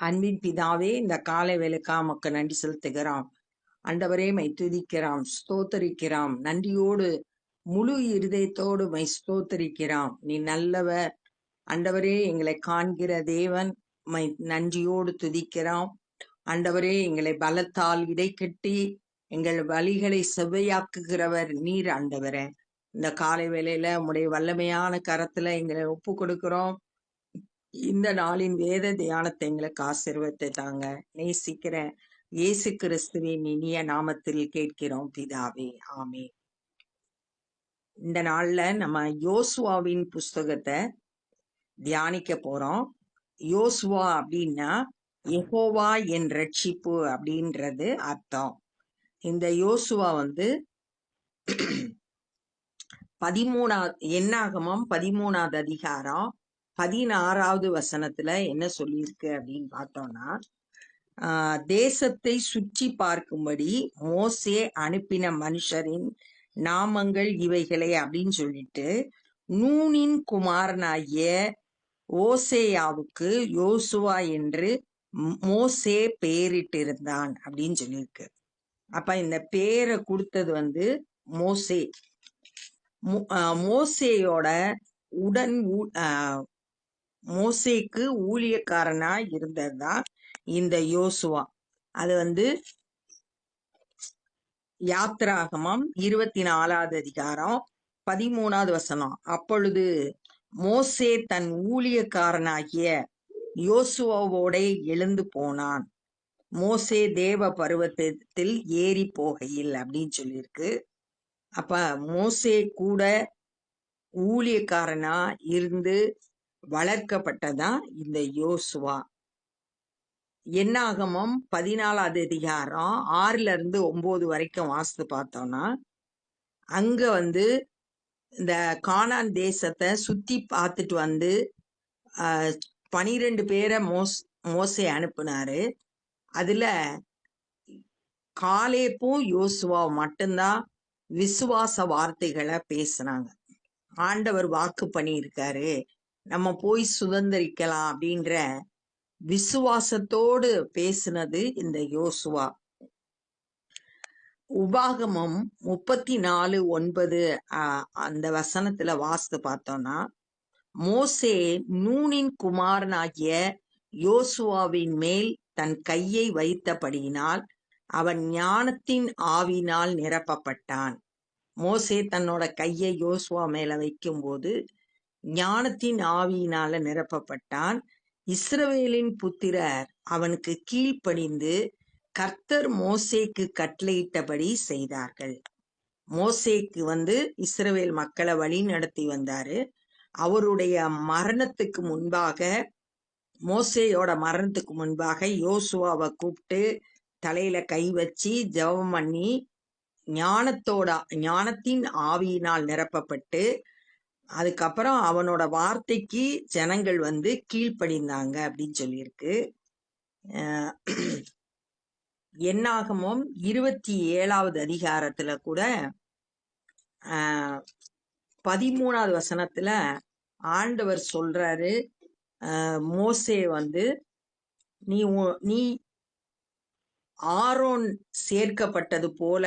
அன்பின் பிதாவே இந்த காலை வேலைக்கா மக்கு நன்றி செலுத்துகிறோம். அண்டவரே மை துதிக்கிறோம் ஸ்தோத்தரிக்கிறோம். நன்றியோடு முழு இருதயத்தோடு மை ஸ்தோத்தரிக்கிறோம். நீ நல்லவர். அண்டவரே எங்களை காண்கிற தேவன் மை நன்றியோடு துதிக்கிறோம். அண்டவரே எங்களை பலத்தால் இடைக்கட்டி எங்கள் வழிகளை செவ்வையாக்குகிறவர் நீர் ஆண்டவரே. இந்த காலை வேளையில உடைய வல்லமையான கரத்துல எங்களை ஒப்பு கொடுக்கிறோம் இந்த நாளின் வேத தியானத்தை எங்களுக்கு ஆசீர்வத்தை தாங்க. நேசிக்கிற இயேசு கிறிஸ்துவின் இனிய நாமத்தில் கேட்கிறோம் பிதாவே. ஆமே இந்த நாள்ல நம்ம யோசுவாவின் புஸ்தகத்தை தியானிக்க போறோம். யோசுவா அப்படின்னா எகோவா என் ரட்சிப்பு அப்படின்றது அர்த்தம். இந்த யோசுவா வந்து பதிமூணாவது என்னாகமம்? பதிமூணாவது அதிகாரம் பதினாறாவது வசனத்துல என்ன சொல்லியிருக்கு அப்படின்னு பார்த்தோம்னா ஆஹ் தேசத்தை சுற்றி பார்க்கும்படி மோசே அனுப்பின மனுஷரின் நாமங்கள் இவைகளே அப்படின்னு சொல்லிட்டு நூனின் குமாரனாகிய ஓசேயாவுக்கு யோசுவா என்று மோசே பெயரிட்டிருந்தான் அப்படின்னு சொல்லியிருக்கு. அப்ப இந்த பேரை கொடுத்தது வந்து மோசே. மோ- மோசேயோட உடன் ஊ- ஆஹ் மோசேக்கு ஊழியக்காரனா இருந்ததுதான் இந்த யோசுவா. அது வந்து யாத்ராகமம் இருபத்தி நாலாவது அதிகாரம் பதிமூணாவது வசனம். அப்பொழுது மோசே தன் ஊழியக்காரனாகிய யோசுவோட எழுந்து போனான். மோசே தேவ பருவத்தில் ஏறி போகையில் அப்படின்னு சொல்லியிருக்கு. அப்ப மோசே கூட ஊழியக்காரனா இருந்து வளர்க்கப்பட்டதான் இந்த யோசுவா? என்னாகமம் பதினாலாவது அதிகாரம் ஆறுல இருந்து ஒன்பது வரைக்கும் வாசித்து பார்த்தோம்னா அங்க வந்து இந்த கானான் தேசத்தை சுத்தி பார்த்துட்டு வந்து ஆஹ், பனிரெண்டு பேரை மோஸ் மோசை அனுப்புனாரு. அதுல காலேப்பும் யோசுவா மட்டும்தான் விசுவாச வார்த்தைகளை பேசுனாங்க. ஆண்டவர் வாக்கு பண்ணியிருக்காரு. நம்ம போய் சுதந்திரிக்கலாம் அப்படின்ற விசுவாசத்தோடு பேசினது இந்த யோசுவா. உபாகமம் முப்பத்தி நாலு ஒன்பது அந்த வசனத்துல வாசித்து பார்த்தோம்னா மோசே நூனின் குமாரனாகிய யோசுவாவின் மேல் தன் கையை வைத்தபடியினால் அவன் ஞானத்தின் ஆவினால் நிரப்பப்பட்டான். மோசே தன்னோட கையை யோசுவா மேல வைக்கும்போது ஞானத்தின் ஆவியினால நிரப்பப்பட்டான். இஸ்ரவேலின் புத்திரர் அவனுக்கு கீழ்ப்படிந்து கர்த்தர் மோசேக்கு கட்டளையிட்டபடி செய்தார்கள். மோசேக்கு வந்து இஸ்ரவேல் மக்களை வழி நடத்தி வந்தாரு. அவருடைய மரணத்துக்கு முன்பாக மோசேயோட மரணத்துக்கு முன்பாக யோசுவாவை கூப்பிட்டு தலையில கை வச்சு ஜெபம் பண்ணி ஞானத்தோட ஞானத்தின் ஆவியினால் நிரப்பப்பட்டு அதுக்கப்புறம் அவனோட வார்த்தைக்கு ஜனங்கள் வந்து கீழ்ப்படிந்தாங்க அப்படின்னு சொல்லியிருக்கு. என்னாகமும் இருபத்தி ஏழாவது அதிகாரத்துல கூட பதிமூணாவது வசனத்துல ஆண்டவர் சொல்றாரு மோசே வந்து நீ நீ ஆரோன் சேர்க்கப்பட்டது போல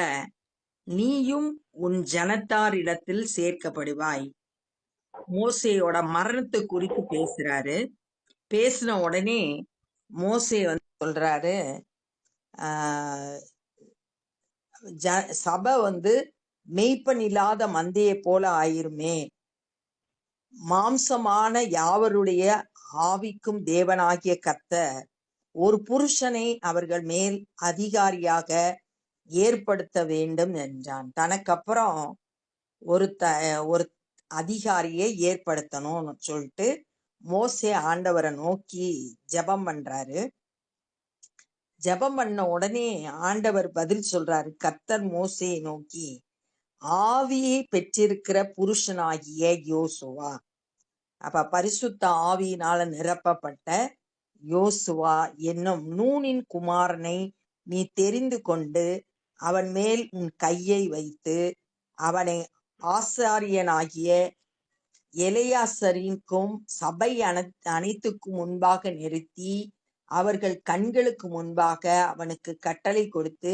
நீயும் உன் ஜனத்தாரிடத்தில் சேர்க்கப்படுவாய். மோசையோட மரணத்தை குறித்து பேசுறாரு. பேசின உடனே மோசே வந்து சொல்றாரு ஆஹ் ஜ- சபை வந்து மெய்ப்பன் இல்லாத மந்தையை போல ஆயிருமே. மாம்சமான யாவருடைய ஆவிக்கும் தேவனாகிய கர்த்தர் ஒரு புருஷனை அவர்கள் மேல் அதிகாரியாக ஏற்படுத்த வேண்டும் என்றான். தனக்கப்புறம் ஒரு த ஒரு அதிகாரியை ஏற்படுத்தணும்னு சொல்லிட்டு மோசே ஆண்டவரை நோக்கி ஜெபம் பண்றாரு. ஜெபம் பண்ண உடனே ஆண்டவர் பதில் சொல்றாரு. கர்த்தர் மோசையை நோக்கி ஆவியை பெற்றிருக்கிற புருஷனாகிய யோசுவா. அப்ப பரிசுத்த ஆவியினால நிரப்பப்பட்ட யோசுவா என்னும் நூனின் குமாரனை நீ தெரிந்து கொண்டு அவன் மேல் உன் கையை வைத்து அவனை ஆசாரியனாகிய எலையாசரிக்கும் சபை அன அனைத்துக்கும் முன்பாக நிறுத்தி அவர்கள் கண்களுக்கு முன்பாக அவனுக்கு கட்டளை கொடுத்து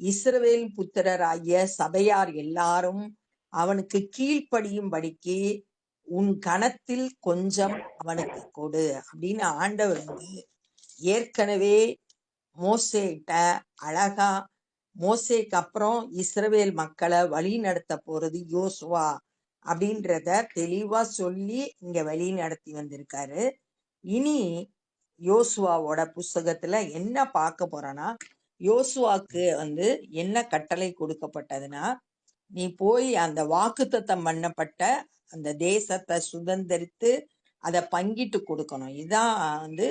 இஸ்ரவேல் புத்திரராகிய சபையார் எல்லாரும் அவனுக்கு கீழ்ப்படியும்படிக்கு உன் கணத்தில் கொஞ்சம் அவனுக்கு கொடு அப்படின்னு ஆண்டவர் வந்து ஏற்கனவே மோசேட்ட அழகா மோசேக்கு அப்புறம் இஸ்ரவேல் மக்களை வழி நடத்த போறது யோசுவா அப்படின்றத தெளிவா சொல்லி இங்க வழி நடத்தி வந்திருக்காரு. இனி யோசுவாவோட புஸ்தகத்துல என்ன பார்க்க போறோம்னா யோசுவாக்கு வந்து என்ன கட்டளை கொடுக்கப்பட்டதுன்னா நீ போய் அந்த வாக்குத்தத்தம் பண்ணப்பட்ட அந்த தேசத்தை சுதந்திரித்து அதை பங்கிட்டு கொடுக்கணும். இதான் வந்து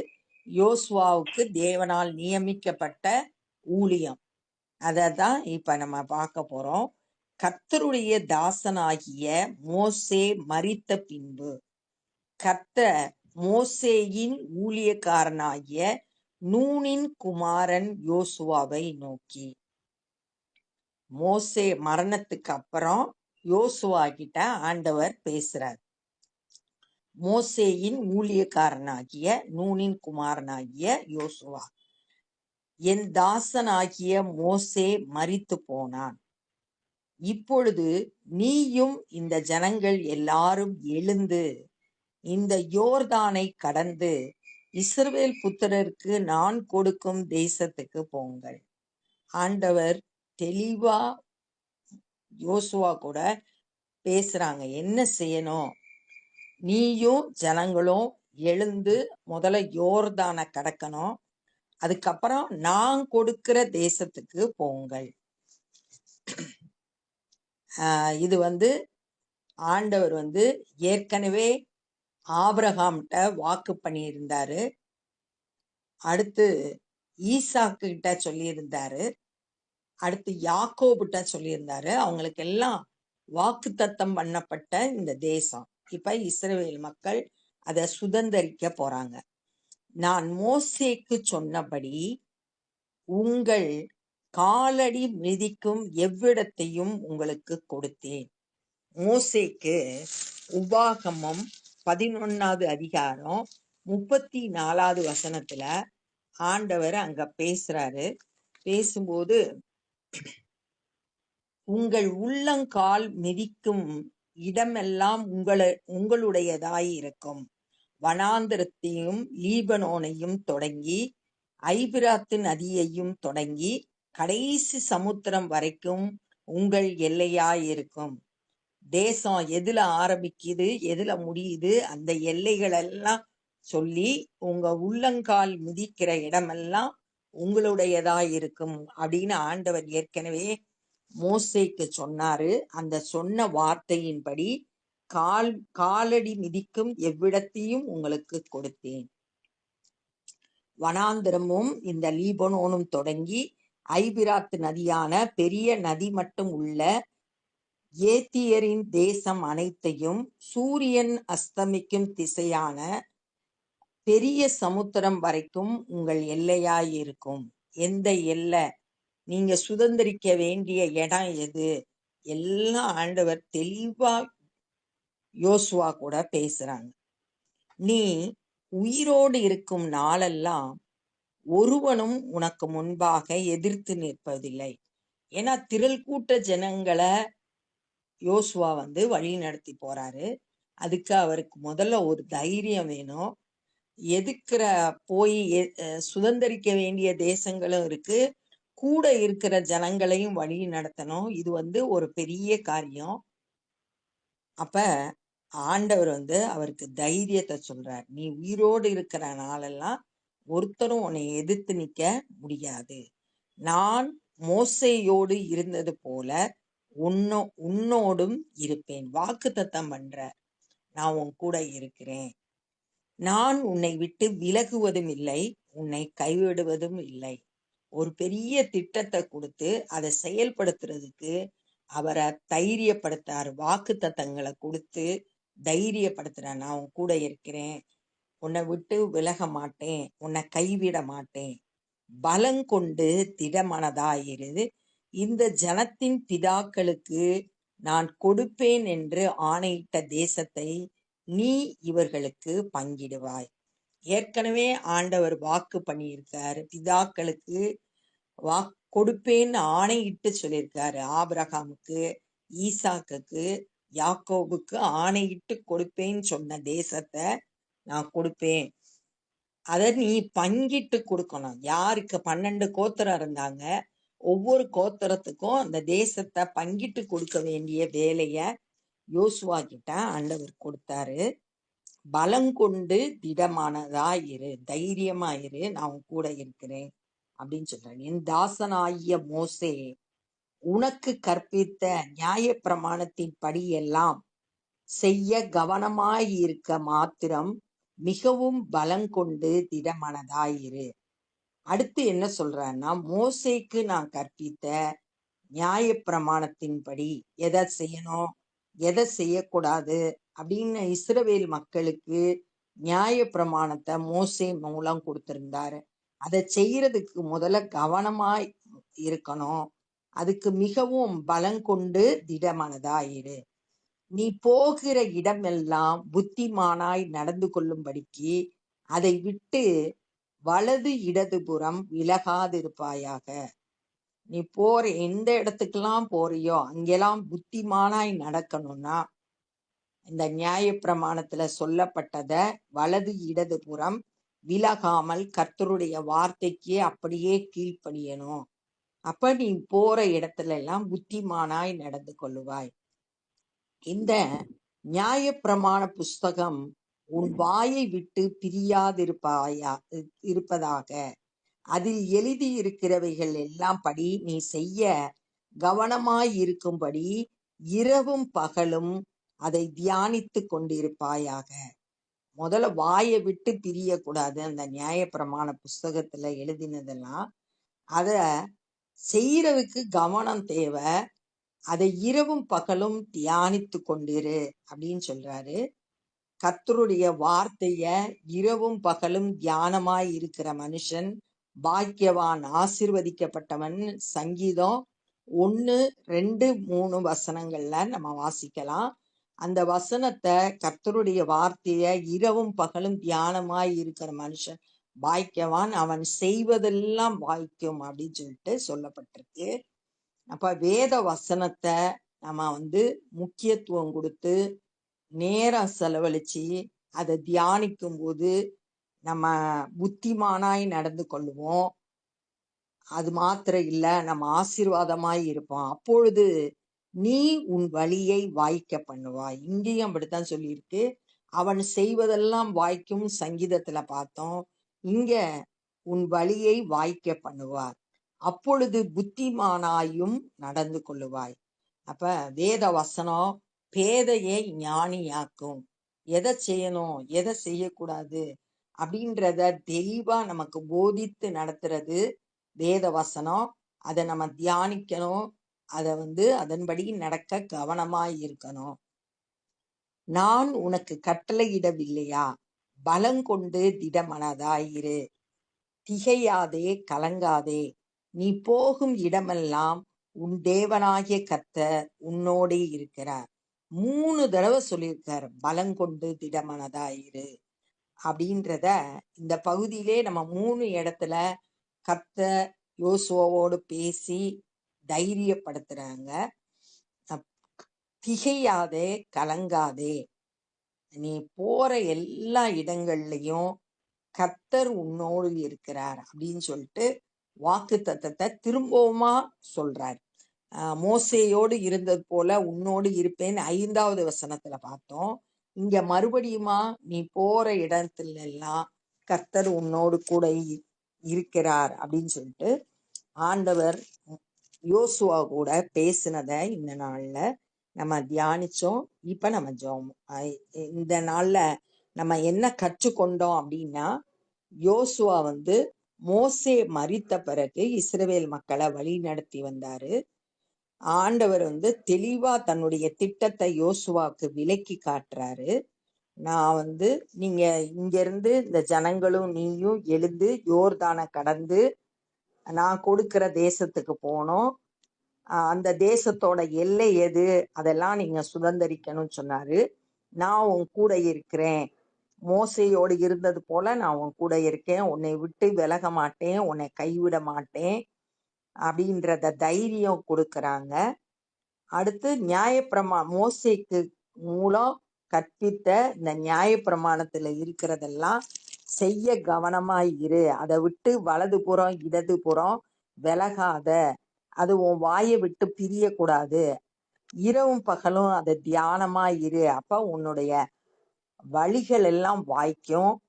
யோசுவாவுக்கு தேவனால் நியமிக்கப்பட்ட ஊழியம். அதை தான் இப்ப நம்ம பார்க்க போறோம். கர்த்தருடைய தாசனாகிய மோசே மறித்த பின்பு கர்த்தர் மோசேயின் ஊழியக்காரனாகிய நூனின் குமாரன் யோசுவாவை நோக்கி மோசே மரணத்துக்கு அப்புறம் யோசுவா கிட்ட ஆண்டவர் பேசுறார். மோசேயின் ஊழியக்காரனாகிய நூனின் குமாரனாகிய யோசுவா. என் தாசனாகிய மோசே மறித்து போனான். இப்பொழுது நீயும் இந்த ஜனங்கள் எல்லாரும் எழுந்து இந்த யோர்தானை கடந்து இஸ்ரவேல் புத்திரருக்கு நான் கொடுக்கும் தேசத்துக்கு போங்கள். ஆண்டவர் தெளிவா யோசுவா கூட பேசுறாங்க என்ன செய்யணும்? நீயும் ஜனங்களும் எழுந்து முதல்ல யோர்தானை கடக்கணும். அதுக்கப்புறம் நான் கொடுக்கிற தேசத்துக்கு போங்கள். ஆஹ் இது வந்து ஆண்டவர் வந்து ஏற்கனவே ஆபிரகாம்கிட்ட வாக்கு பண்ணியிருந்தாரு. அடுத்து ஈசாக்கு கிட்ட சொல்லியிருந்தாரு. அடுத்து யாக்கோபுட்ட சொல்லியிருந்தாரு. அவங்களுக்கு எல்லாம் வாக்கு தத்தம் பண்ணப்பட்ட இந்த தேசம். இப்ப இஸ்ரேல் மக்கள் அதை சுதந்திரிக்க போறாங்க. நான் மோசேக்கு சொன்னபடி உங்கள் காலடி மிதிக்கும் எவ்விடத்தையும் உங்களுக்கு கொடுத்தேன். மோசேக்கு உபாகமம் பதினொன்னாவது அதிகாரம் முப்பத்தி நாலாவது வசனத்துல ஆண்டவர் அங்க பேசுறாரு. பேசும்போது உங்கள் உள்ளங்கால் மிதிக்கும் இடமெல்லாம் உங்கள உங்களுடையதாய் இருக்கும். வனாந்திரத்தையும் லீபனோனையும் தொடங்கி ஐபிராத்து நதியையும் தொடங்கி கடைசி சமுத்திரம் வரைக்கும் உங்கள் எல்லையாயிருக்கும். தேசம் எதுல ஆரம்பிக்குது எதுல முடியுது அந்த எல்லைகள் எல்லாம் சொல்லி உங்க உள்ளங்கால் மிதிக்கிற இடமெல்லாம் உங்களுடையதா இருக்கும் அப்படின்னு ஆண்டவர் ஏற்கனவே மோசைக்கு சொன்னாரு. அந்த சொன்ன வார்த்தையின்படி கால் காலடி மிதிக்கும் எவ்விடத்தையும் உங்களுக்கு கொடுத்தேன். வனாந்திரமும் இந்த லீபனோனும் தொடங்கி ஐபிராத்து நதியான பெரிய நதி மட்டும் உள்ள ஏத்தியரின் தேசம் அனைத்தையும் சூரியன் அஸ்தமிக்கும் திசையான பெரிய சமுத்திரம் வரைக்கும் உங்கள் எல்லையாயிருக்கும். எந்த எல்லை? நீங்க சுதந்திரிக்க வேண்டிய இடம் எது? எல்லாம் ஆண்டவர் தெளிவா யோசுவா கூட பேசுறாங்க. நீ உயிரோடு இருக்கும் நாளெல்லாம் ஒருவனும் உனக்கு முன்பாக எதிர்த்து நிற்பதில்லை. ஏன்னா திரள் கூட்ட ஜனங்களை யோசுவா வந்து வழி நடத்தி போறாரு. அதுக்கு அவருக்கு முதல்ல ஒரு தைரியம் வேணும். எதுக்குற போய் எ- அஹ் சுதந்திரிக்க வேண்டிய தேசங்களும் இருக்கு. கூட இருக்கிற ஜனங்களையும் வழி நடத்தணும். இது வந்து ஒரு பெரிய காரியம். அப்ப ஆண்டவர் வந்து அவருக்கு தைரியத்தை சொல்றார். நீ உயிரோடு இருக்கிற நாளெல்லாம் ஒருத்தரும் உன்னை எதிர்த்து நிக்க முடியாது. நான் மோசையோடு இருந்தது போல உன்னோ உன்னோடும் இருப்பேன். வாக்குத்தத்தம் பண்ற நான் உன் கூட இருக்கிறேன். நான் உன்னை விட்டு விலகுவதும் இல்லை உன்னை கைவிடுவதும் இல்லை. ஒரு பெரிய திட்டத்தை கொடுத்து அதை செயல்படுத்துறதுக்கு அவரை தைரியப்படுத்தார் வாக்கு தத்தங்களை கொடுத்து தைரியப்படுத்துறேன் நான் உன் கூட இருக்கிறேன். உன்னை விட்டு விலக மாட்டேன். உன்னை கைவிட மாட்டேன். பலங்கொண்டு திடமனதாயிரு. இந்த ஜனத்தின் பிதாக்களுக்கு நான் கொடுப்பேன் என்று ஆணையிட்ட தேசத்தை நீ இவர்களுக்கு பங்கிடுவாய். ஏற்கனவே ஆண்டவர் வாக்கு பண்ணியிருக்காரு. பிதாக்களுக்கு வாக்கு கொடுப்பேன்னு ஆணையிட்டு சொல்லியிருக்காரு. ஆபிரகாமுக்கு ஈசாக்குக்கு யாக்கோபுக்கு ஆணையிட்டு கொடுப்பேன்னு சொன்ன தேசத்தை நான் கொடுப்பேன். அதை நீ பங்கிட்டு கொடுக்கணும். யாருக்கு? பன்னெண்டு கோத்திரம் இருந்தாங்க. ஒவ்வொரு கோத்திரத்துக்கும் அந்த தேசத்தை பங்கிட்டு கொடுக்க வேண்டிய வேலைய யோசுவா கிட்ட ஆண்டவர் கொடுத்தாரு. பலம் கொண்டு தைரியமா இரு நான் உன் கூட இருக்கிறேன். அப்படின்னு சொல்றாரு என் தாசனாகிய மோசே உனக்கு கற்பித்த நியாய பிரமாணத்தின் படி எல்லாம் செய்ய கவனமாயிருக்க மாத்திரம் மிகவும் பலம் கொண்டு திடமனதாயிரு. அடுத்து என்ன சொல்றான்னா மோசைக்கு நான் கற்பித்த நியாய பிரமாணத்தின்படி எதை செய்யணும் எதை செய்யக்கூடாது அப்படின்னு இஸ்ரவேல் மக்களுக்கு நியாய பிரமாணத்தை மோசே மூலம் கொடுத்திருந்தாரு. அதை செய்யறதுக்கு முதல்ல கவனமாய் இருக்கணும். அதுக்கு மிகவும் பலம் கொண்டு திடமானதாயிரு. நீ போகிற இடமெல்லாம் புத்திமானாய் நடந்து கொள்ளும்படிக்கு அதை விட்டு வலது இடதுபுறம் விலகாதிருப்பாயாக. நீ போற எந்த இடத்துக்கெல்லாம் போறியோ அங்கெல்லாம் புத்திமானாய் நடக்கணும்னா இந்த நியாயப்பிரமாணத்துல சொல்லப்பட்டத வலது இடதுபுறம் விலகாமல் கர்த்தருடைய வார்த்தைக்கு அப்படியே கீழ்ப்படியணும். அப்ப நீ போற இடத்துல எல்லாம் புத்திமானாய் நடந்து கொள்ளுவாய். இந்த நியாய பிரமாண புஸ்தகம் உன் வாயை விட்டு பிரியாதிருப்பாயா இருப்பதாக அதில் எழுதி இருக்கிறவைகள் எல்லாம் படி நீ செய்ய கவனமாயிருக்கும்படி இரவும் பகலும் அதை தியானித்து கொண்டிருப்பாயாக. முதல்ல வாயை விட்டு பிரியக்கூடாது அந்த நியாயப்பிரமாண புஸ்தகத்துல எழுதினதெல்லாம். அத செய்யறதுக்கு கவனம் தேவை. அதை இரவும் பகலும் தியானித்து கொண்டிரு அப்படின்னு சொல்றாரு. கத்தருடைய வார்த்தைய இரவும் பகலும் தியானமாய் இருக்கிற மனுஷன் பாக்கியவான் ஆசிர்வதிக்கப்பட்டவன் சங்கீதம் ஒன்று ரெண்டு மூணு வசனங்கள்ல நம்ம வாசிக்கலாம். அந்த வசனத்தை கர்த்தருடைய வார்த்தைய இரவும் பகலும் தியானமாய் இருக்கிற மனுஷன் பாய்க்கவான் அவன் செய்வதெல்லாம் வாய்க்கும் அப்படின்னு சொல்லிட்டு சொல்லப்பட்டிருக்கு. அப்ப வேத வசனத்தை நம்ம வந்து முக்கியத்துவம் கொடுத்து நேரம் செலவழிச்சு அதை தியானிக்கும் போது நம்ம புத்திமானாய் நடந்து கொள்ளுவோம். அது மாத்திரம் இல்லை நம்ம ஆசீர்வாதமாய் இருப்போம். அப்பொழுது நீ உன் வழியை வாய்க்க பண்ணுவாய் இங்கேயும் அப்படித்தான் சொல்லியிருக்கு. அவன் செய்வதெல்லாம் வாய்க்கும் சங்கீதத்துல பார்த்தோம். இங்க உன் வழியை வாய்க்க பண்ணுவார். அப்பொழுது புத்திமானாயும் நடந்து கொள்ளுவாய். அப்ப வேத வசனம் பேதையை ஞானியாக்கும். எதை செய்யணும்? எதை செய்யக்கூடாது? அப்படின்றத தெளிவா நமக்கு போதித்து நடத்துறது வேத வசனம். அதை நம்ம தியானிக்கணும். அதை வந்து அதன்படி நடக்க கவனமாய் இருக்கணும். நான் உனக்கு கட்டளையிடவில்லையா? பலங்கொண்டு திடமனதாயிரு திகையாதே கலங்காதே. நீ போகும் இடமெல்லாம் உன் தேவனாகிய கர்த்தர் உன்னோடே இருக்கிறார். மூணு தடவை சொல்லியிருக்கார் பலங்கொண்டு திடமனதாயிரு அப்படின்றத இந்த பகுதியிலே நம்ம மூணு இடத்துல கத்த யோசுவாவோடு பேசி தைரியப்படுத்துறாங்க. திகையாதே கலங்காதே. நீ போற எல்லா இடங்கள்லையும் கத்தர் உன்னோடு இருக்கிறார் அப்படின்னு சொல்லிட்டு வாக்கு தத்தத்தை திரும்பவுமா சொல்றார். ஆஹ் இருந்தது போல உன்னோடு இருப்பேன் ஐந்தாவது வசனத்துல பார்த்தோம். இங்க மறுபடியுமா நீ போற இடத்துல எல்லாம் கர்த்தர் உன்னோடு கூட இருக்கிறார் அப்படின்னு சொல்லிட்டு ஆண்டவர் யோசுவா கூட பேசினத இந்த நாள்ல நம்ம தியானிச்சோம். இப்ப நம்ம ஜோம் இந்த நாள்ல நம்ம என்ன கற்றுக்கொண்டோம் அப்படின்னா யோசுவா வந்து மோசே மறித்த பிறகு இஸ்ரவேல் மக்களை வழி நடத்தி வந்தாரு. ஆண்டவர் வந்து தெளிவா தன்னுடைய திட்டத்தை யோசுவாக்கு விலக்கி காட்டுறாரு. நான் வந்து நீங்க இங்க இருந்து இந்த ஜனங்களும் நீயும் எழுந்து யோர்தான கடந்து நான் கொடுக்கிற தேசத்துக்கு போனோம். அந்த தேசத்தோட எல்லை எது? அதெல்லாம் நீங்க சுதந்திரிக்கணும்னு சொன்னாரு. நான் உன் கூட இருக்கிறேன். மோசையோடு இருந்தது போல நான் உன் கூட இருக்கேன். உன்னை விட்டு விலக மாட்டேன். உன்னை கைவிட மாட்டேன். அப்படின்றத தைரியம் கொடுக்கறாங்க. அடுத்து நியாயப்பிரமா மோசைக்கு மூலம் கற்பித்த இந்த நியாயப்பிரமாணத்துல இருக்கிறதெல்லாம் செய்ய கவனமாய் இரு. அதை விட்டு வலது புறம் இடதுபுறம் விலகாத. அது உன் வாயை விட்டு பிரியக்கூடாது. இரவும் பகலும் அதை தியானமா இரு. அப்ப உன்னுடைய வழிகள் எல்லாம் வாய்க்கும்.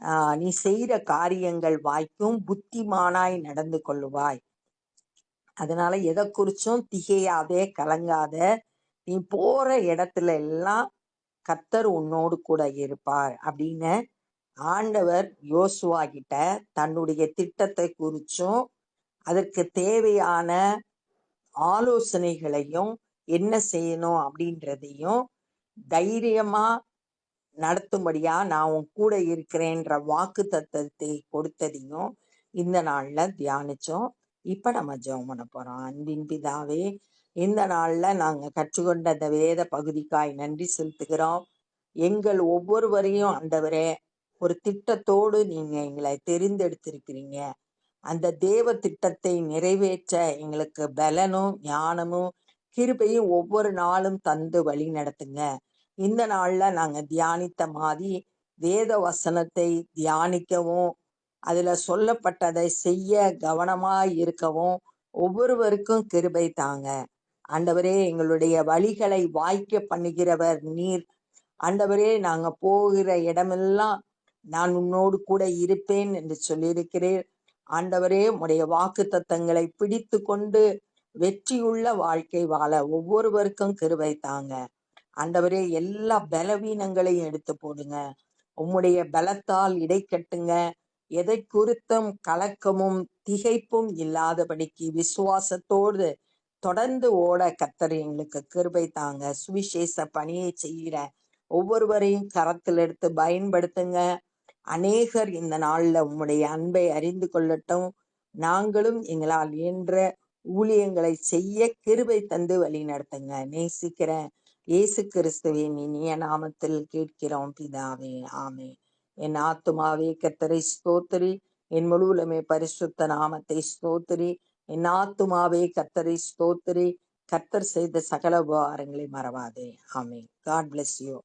ஆஹ் நீ செய்யற காரியங்கள் வாய்க்கும். புத்திமானாய் நடந்து கொள்ளுவாய். அதனால எதை குறிச்சும் திகையாதே கலங்காத. நீ போற இடத்துல எல்லாம் கத்தர் உன்னோடு கூட இருப்பார் அப்படின்னு ஆண்டவர் யோசுவா கிட்ட தன்னுடைய திட்டத்தை குறிச்சும் அதற்கு தேவையான ஆலோசனைகளையும் என்ன செய்யணும் அப்படின்றதையும் தைரியமா நடத்தும்படியா நான் உன் கூட இருக்கிறேன்ற வாக்கு தத்தத்தை கொடுத்ததையும் இந்த நாள்ல தியானிச்சோம். இப்ப நம்ம ஜெபம் பண்ண போறோம். அன்பின் பிதாவே இந்த நாள்ல நாங்க கற்றுக்கொண்ட அந்த வேத பகுதிக்காய் நன்றி செலுத்துகிறோம். எங்கள் ஒவ்வொருவரையும் அந்தவரே ஒரு திட்டத்தோடு நீங்க எங்களை தெரிந்தெடுத்திருக்கிறீங்க. அந்த தேவ திட்டத்தை நிறைவேற்ற எங்களுக்கு பலனும் ஞானமும் கிருபையும் ஒவ்வொரு நாளும் தந்து வழி நடத்துங்க. இந்த நாள்ல நாங்க தியானித்த மாதிரி வேத வசனத்தை தியானிக்கவும் அதுல சொல்லப்பட்டதை செய்ய கவனமாய் இருக்கவும் ஒவ்வொருவருக்கும் கிருபை தாங்க. ஆண்டவரே எங்களுடைய வழிகளை வாய்க்க பண்ணுகிறவர் நீர். ஆண்டவரே நாங்க போகிற இடமெல்லாம் நான் உன்னோடு கூட இருப்பேன் என்று சொல்லியிருக்கிறேன். ஆண்டவரே உடைய வாக்கு தத்தங்களை பிடித்து கொண்டு வெற்றியுள்ள வாழ்க்கை வாழ ஒவ்வொருவருக்கும் கிருவை தாங்க. ஆண்டவரே எல்லா பலவீனங்களையும் எடுத்து போடுங்க. உம்முடைய பலத்தால் இடை கட்டுங்க. எதை குறித்தும் கலக்கமும் திகைப்பும் இல்லாதபடிக்கு விசுவாசத்தோடு தொடர்ந்து ஓட கத்தர் எங்களுக்கு கிருபை தாங்க. சுவிசேஷ பணியை செய்கிற ஒவ்வொருவரையும் கரத்தில் எடுத்து பயன்படுத்துங்க. அநேகர் இந்த நாள்ல உம்முடைய அன்பை அறிந்து கொள்ளட்டும். நாங்களும் எங்களால் இயன்ற ஊழியங்களை செய்ய கிருபை தந்து வழி நடத்துங்க. நேசிக்கிறேன். இயேசு கிறிஸ்துவின் இனிய நாமத்தில் கேட்கிறோம் பிதாவே. ஆமே என் ஆத்துமாவே கத்தரை ஸ்தோத்திரி. என் முழுவலுமே பரிசுத்த நாமத்தை ஸ்தோத்திரி. என் ஆத்துமாவே கத்தரை ஸ்தோத்திரி. கத்தர் செய்த சகல உபகாரங்களை மறவாதே. ஆமே காட் பிளஸ் யூ